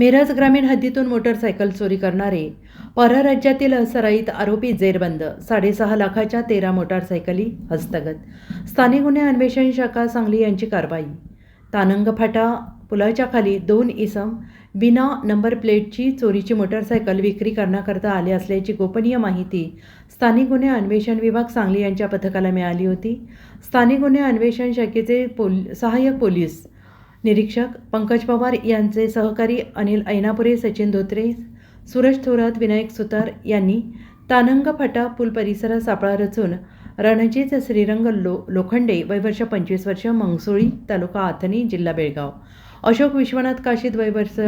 मिरज ग्रामीण हद्दीतून मोटरसायकल चोरी करणारे. परराज्यातील सराईत आरोपी जेरबंद. साडेसहा लाखाच्या तेरा मोटारसायकली हस्तगत. स्थानिक गुन्हे अन्वेषण शाखा सांगली यांची कारवाई. तानंग फाटा पुलाच्या खाली दोन इसम बिना नंबर प्लेटची चोरीची मोटारसायकल विक्री करण्याकरता आले असल्याची गोपनीय माहिती स्थानिक गुन्हे अन्वेषण विभाग सांगली यांच्या पथकाला मिळाली होती. स्थानिक गुन्हे अन्वेषण शाखेचे पोल सहाय्यक पोलीस निरीक्षक पंकज पवार यांचे सहकारी अनिल ऐनापुरे सचिन धोत्रे सुरज थोरात विनायक सुतार यांनी तानंग फाटा पूल परिसरात सापळा रचून रणजित श्रीरंग लो लोखंडे वयवर्ष पंचवीस वर्ष मंगसोळी तालुका आथणी जिल्हा बेळगाव. अशोक विश्वनाथ काशीद वयवर्ष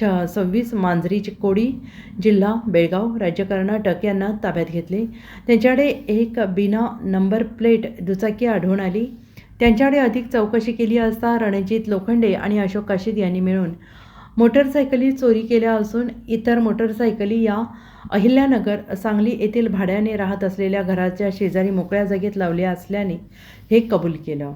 छ सव्वीस मांजरी कोडी जिल्हा बेळगाव राज्य कर्नाटक यांना ताब्यात घेतले. त्यांच्याकडे एक बिना नंबर प्लेट दुचाकी आढळून आली. त्यांच्याकडे अधिक चौकशी केली असता रणजित लोखंडे आणि अशोक काशीद यांनी मिळून मोटरसायकली चोरी केल्या असून इतर मोटरसायकली या अहिल्यानगर सांगली येथील भाड्याने राहत असलेल्या घराच्या शेजारी मोकळ्या जागेत लावल्या असल्याने हे कबूल केलं.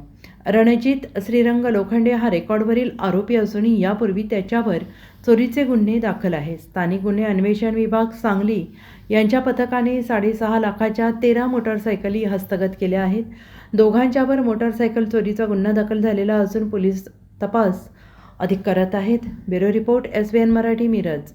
रणजित श्रीरंग लोखंडे हा रेकॉर्डवरील आरोपी असून यापूर्वी त्याच्यावर चोरीचे गुन्हे दाखल आहेत. स्थानिक गुन्हे अन्वेषण विभाग सांगली यांच्या पथकाने साडेसहा लाखाच्या तेरा मोटरसायकली हस्तगत केल्या आहेत. दोघांच्यावर मोटरसायकल चोरीचा गुन्हा दाखल झालेला असून पोलीस तपास अधिक करत आहेत. Bureau report S B N Marathi Miraj.